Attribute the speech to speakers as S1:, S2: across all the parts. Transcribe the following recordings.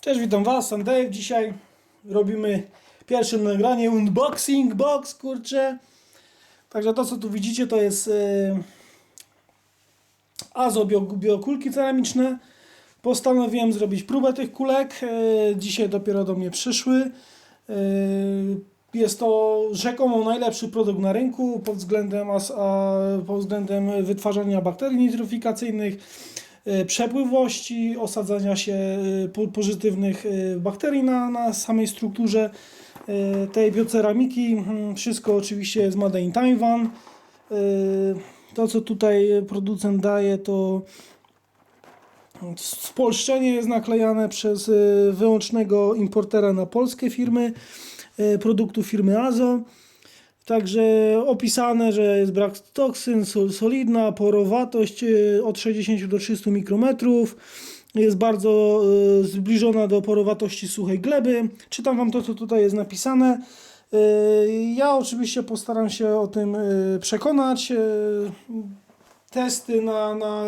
S1: Cześć, witam Was, Sam Dave. Dzisiaj robimy pierwsze nagranie unboxing box, kurczę. Także to, co tu widzicie, to jest e, Azo bio, biokulki ceramiczne. Postanowiłem zrobić próbę tych kulek. E, dzisiaj dopiero do mnie przyszły. E, jest to rzekomo najlepszy produkt na rynku pod względem, a, pod względem wytwarzania bakterii nitrofikacyjnych, e, przepływowości, osadzania się po- pozytywnych e, bakterii na, na samej strukturze tej bioceramiki. Mm, Wszystko oczywiście jest made in Taiwan. To, co tutaj producent daje, to spolszczenie jest naklejane przez wyłącznego importera na polskie firmy produktu firmy Azo. Także opisane, że jest brak toksyn, sol, solidna porowatość e, od 60 do 300 mikrometrów. Jest bardzo e, zbliżona do porowatości suchej gleby. Czytam Wam to, co tutaj jest napisane. E, Ja oczywiście postaram się o tym przekonać. Testy na, na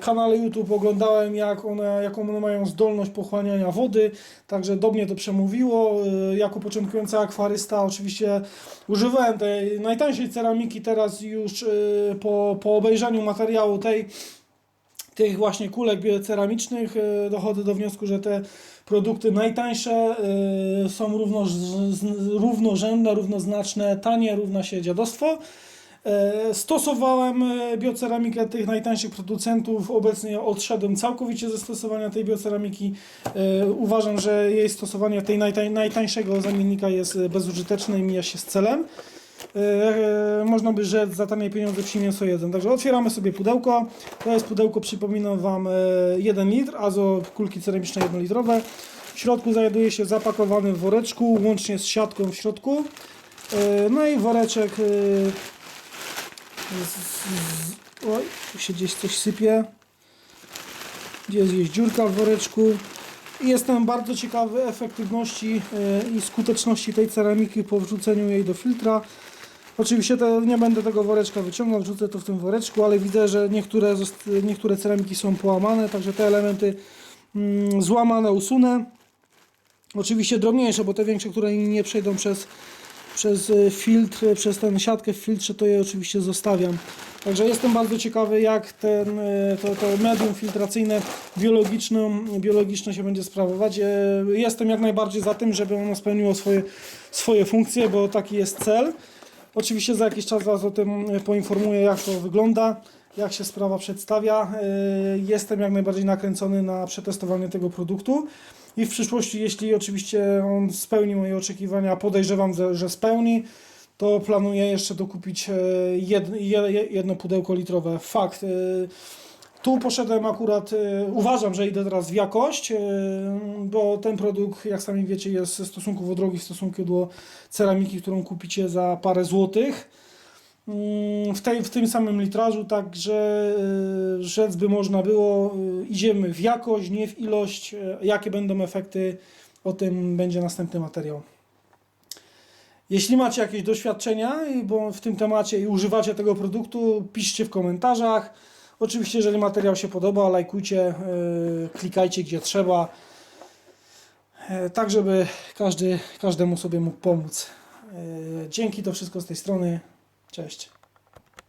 S1: kanale YouTube oglądałem, jak one, jaką one mają zdolność pochłaniania wody, także do mnie to przemówiło. E, Jako początkujący akwarysta oczywiście używałem tej najtańszej ceramiki, teraz już e, po, po obejrzeniu materiału tej tych właśnie kulek bioceramicznych e, dochodzę do wniosku, że te produkty najtańsze e, są równo, równorzędne, równoznaczne, tanie równa się dziadostwo. E, Stosowałem e, bioceramikę tych najtańszych producentów. Obecnie odszedłem całkowicie ze stosowania tej bioceramiki. E, Uważam, że jej stosowanie tej najtań, najtańszego zamiennika jest bezużyteczne i mija się z celem. Można by rzec za tanie pieniądze przyjmie co jeden. Także otwieramy sobie pudełko. To jest pudełko, przypominam Wam, e, 1 litr, azo kulki ceramiczne 1 litrowe. W środku znajduje się zapakowany woreczku, łącznie z siatką w środku. No i woreczek oj, tu się gdzieś coś sypie. Gdzie jest gdzieś dziurka w woreczku. Jestem bardzo ciekawy efektywności e, i skuteczności tej ceramiki po wrzuceniu jej do filtra. Oczywiście nie będę tego woreczka wyciągał, wrzucę to w tym woreczku, ale widzę, że niektóre, niektóre ceramiki są połamane, także te elementy mm, złamane usunę. Oczywiście drobniejsze, bo te większe, które nie przejdą przez, przez e, filtr, przez tę siatkę w filtrze, to je oczywiście zostawiam. Także jestem bardzo ciekawy, jak ten, e, to, to medium filtracyjne biologiczne, biologiczne się będzie sprawować. E, Jestem jak najbardziej za tym, żeby ono spełniło swoje, swoje funkcje, bo taki jest cel. Oczywiście za jakiś czas Was o tym poinformuję, jak to wygląda, jak się sprawa przedstawia. Jestem jak najbardziej nakręcony na przetestowanie tego produktu i w przyszłości, jeśli oczywiście on spełni moje oczekiwania, a podejrzewam, że, spełni, to planuję jeszcze dokupić e, jed, je- jedno pudełko litrowe. Fakt. e, Tu poszedłem akurat, e, uważam, że idę teraz w jakość, bo ten produkt, jak sami wiecie, jest stosunkowo drogi w stosunku do ceramiki, którą kupicie za parę złotych. Mm, W, tej, w tym samym litrażu, także e, rzec by można było, e, idziemy w jakość, nie w ilość. E, Jakie będą efekty, o tym będzie następny materiał. Jeśli macie jakieś doświadczenia bo w tym temacie i używacie tego produktu, piszcie w komentarzach. Oczywiście, jeżeli materiał się podoba, lajkujcie, klikajcie gdzie trzeba, e, tak żeby każdy, każdemu sobie mógł pomóc. E, Dzięki, to wszystko z tej strony. Cześć.